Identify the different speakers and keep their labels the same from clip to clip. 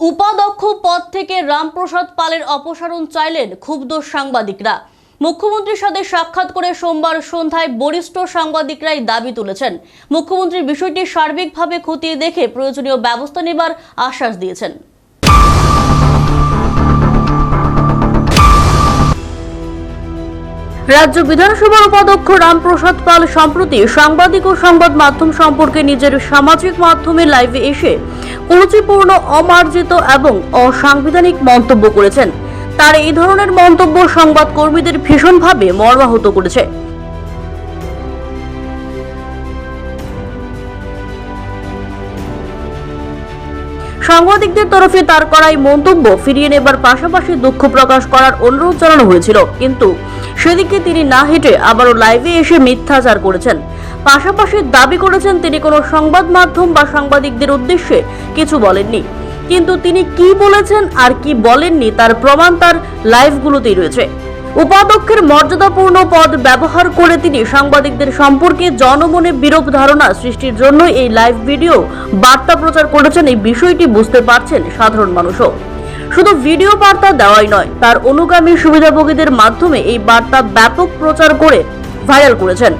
Speaker 1: উপাধ্যক্ষ পদ থেকে রামপ্রসাদ পালের অপসারণ চাইলেন ক্ষুব্ধ সাংবাদিকরা। মুখ্যমন্ত্রীর সাথে সাক্ষাৎ করে সোমবার সন্ধ্যায় বরিষ্ঠ সাংবাদিকরাই দাবি তুলেছেন। মুখ্যমন্ত্রীর বিষয়টি সার্বিকভাবে খতিয়ে দেখে প্রয়োজনীয় ব্যবস্থা নেবার আশ্বাস দিয়েছেন। রাজ্য বিধানসভার উপাধ্যক্ষ রামপ্রসাদ পাল সম্প্রতি সাংবাদিক ও সংবাদ মাধ্যম সম্পর্কে নিজের সামাজিক মাধ্যমে লাইভে এসে কুরুচিপূর্ণ অমার্জিত এবং অসাংবিধানিক মন্তব্য করেছেন। তার এই ধরনের মন্তব্য সংবাদকর্মীদের ভীষণভাবে মর্মাহত করেছে। সাংবাদিকদের তরফে তার করাই মন্তব্য ফিরিয়ে নেবার পাশাপাশি দুঃখ প্রকাশ করার অনুরোধ জানানো হয়েছিল। কিন্তু সেদিকে তিনি না হেঁটে আবারও লাইভে এসে মিথ্যাচার করেছেন। পাশাপাশি দাবি করেছেন তিনি কোনো সংবাদ মাধ্যম বা সাংবাদিকদের উদ্দেশ্যে কিছু বলেননি। কিন্তু তিনি কি বলেছেন আর কি বলেননি তার প্রমাণ তার লাইভগুলোতেই রয়েছে। উপাধ্যক্ষের মর্যাদাপূর্ণ পদ ব্যবহার করে তিনি সাংবাদিকদের সম্পর্কে জনমনে বিরূপ ধারণা সৃষ্টির জন্য এই লাইভ ভিডিও বার্তা প্রচার করেছেন। এই বিষয়টি বুঝতে পারছেন সাধারণ মানুষও। শুধু ভিডিও বার্তা দেওয়াই নয়, তার অনুগামী সুবিধাভোগীদের মাধ্যমে এই বার্তা ব্যাপক প্রচার করে ভাইরাল করেছেন।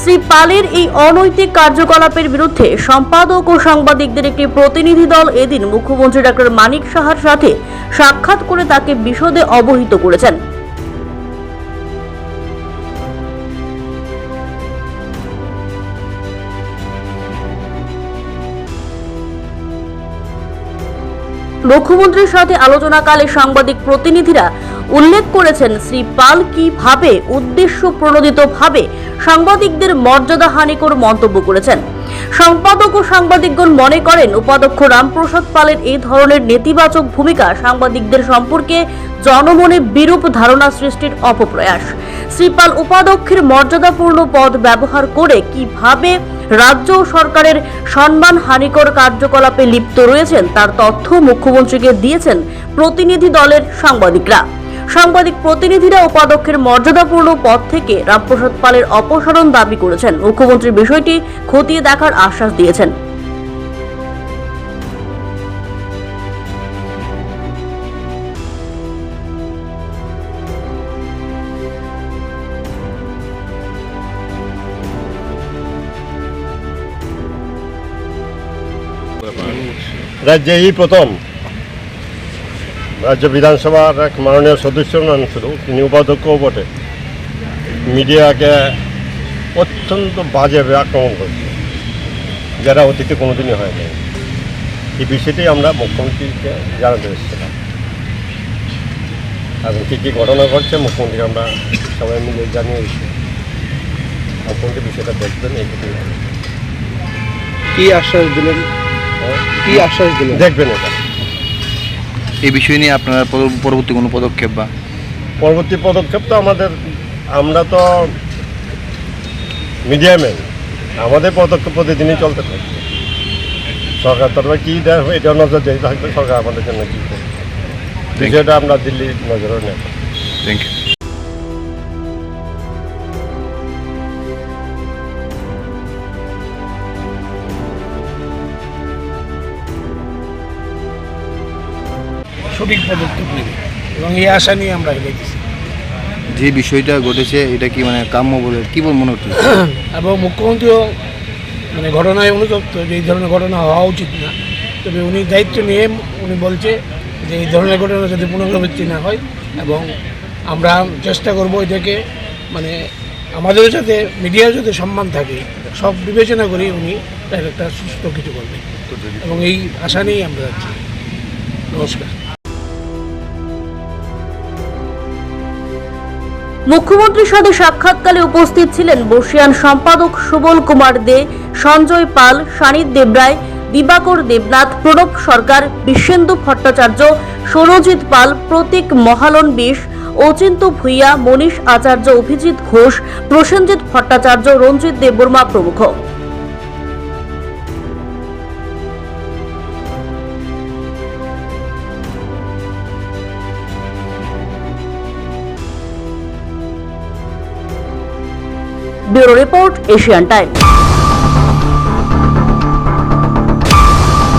Speaker 1: শ্রী পালের এই অনৈতিক কার্যকলাপের বিরুদ্ধে সম্পাদক ও সাংবাদিকদের একটি প্রতিনিধি দল এদিন মুখ্যমন্ত্রী ডাক্তার মানিক সাহার সাথে সাক্ষাৎ করে তাকে বিশদে অবহিত করেছেন। মুখ্যমন্ত্রীর সাথে আলোচনাকালে সাংবাদিক প্রতিনিধিরা উল্লেখ করেছেন, শ্রী পাল কীভাবে উদ্দেশ্য প্রণোদিতভাবে সাংবাদিকদের মর্যাদা হানিকর মন্তব্য করেছেন। সম্পাদক ও সাংবাদিকগণ মনে করেন, উপাধ্যক্ষ রামপ্রসাদ পালের এই ধরনের নেতিবাচক ভূমিকা সাংবাদিকদের সম্পর্কে জনমনে বিরূপ ধারণা সৃষ্টির অপপ্রয়াস। শ্রীপাল উপাধ্যক্ষের মর্যাদাপূর্ণ পদ ব্যবহার করে কীভাবে রাজ্য সরকারের সম্মান হানিকর কার্যকলাপে লিপ্ত রয়েছেন, তার তথ্য মুখ্যমন্ত্রীকে দিয়েছেন প্রতিনিধি দলের সাংবাদিকরা। সাংবাদিক প্রতিনিধিরা উপাধ্যক্ষের মর্যাদাপূর্ণ পদ থেকে রামপ্রসাদ পালের অপসারণ দাবি করেছেন। মুখ্যমন্ত্রী বিষয়টি খতিয়ে দেখার আশ্বাস দিয়েছেন।
Speaker 2: রাজ্যে এই প্রথম। রাজ্য বিধানসভার এক মাননীয় সদস্য নন শুধু তিনি উপাধ্যক্ষও বটে। মিডিয়াকে অত্যন্ত বাজেভাবে আক্রমণ করছে। যারা অতীতে কোনোদিনই হয়নি এই বিষয়টি আমরা মুখ্যমন্ত্রীকে জানাতে এসেছিলাম। এবং কী কী ঘটনা ঘটছে মুখ্যমন্ত্রীকে আমরা সবাই মিলে জানিয়েছি মুখ্যমন্ত্রী বিষয়টা দেখবেন, এই
Speaker 3: কি আশ্বাস দিলেন? কি আশ্বাস দিলেন?
Speaker 2: দেখবেন এটা।
Speaker 3: এই বিষয় নিয়ে আপনারা পরবর্তী কোনো পদক্ষেপ বা
Speaker 2: পরবর্তী পদক্ষেপ তো আমাদের আমরা তো মিডিয়াম্যান আমাদের পদক্ষেপ প্রতিদিনই চলতে থাকবে সরকার তরফে কী দেয় এটা নজর দিয়ে থাকবে সরকার আমাদের জন্য কী করবে। বিষয়টা আমরা দিল্লি নজরে নেব।
Speaker 3: থ্যাংক ইউ
Speaker 4: সঠিক পদক্ষেপ নেবে এবং এই আশা নিয়ে আমরা এগোইতেছি।
Speaker 3: যে বিষয়টা ঘটেছে এটা কি মানে কাম্য বলে কি বল মনে হচ্ছে?
Speaker 4: এবং মুখ্যমন্ত্রীও মানে ঘটনায় অনুতপ্ত যে এই ধরনের ঘটনা হওয়া উচিত না। তবে উনি দায়িত্ব নিয়ে উনি বলছে যে এই ধরনের ঘটনা যাতে পুনরাবৃত্তি না হয় এবং আমরা চেষ্টা করব এটাকে মানে আমাদের যাতে মিডিয়ার যাতে সম্মান থাকে সব বিবেচনা করে উনি তার একটা সুস্থ কিছু করবে এবং এই আশা নিয়েই আমরা যাচ্ছি। নমস্কার।
Speaker 1: মুখ্যমন্ত্রীর সাথে সাক্ষাৎকালে উপস্থিত ছিলেন বর্ষিয়ান সম্পাদক সুবল কুমার দে, সঞ্জয় পাল সানিদ দেবরায়, দিবাকর দেবনাথ, প্রণব সরকার বিশ্বেন্দু ভট্টাচার্য, সৌরজিৎ পাল, প্রতীক মহালন বিষ অচিন্ত ভূঁইয়া, মনীষ আচার্য অভিজিৎ ঘোষ, প্রসেনজিৎ ভট্টাচার্য, রঞ্জিত দেববর্মা প্রমুখ। Bureau report Asian time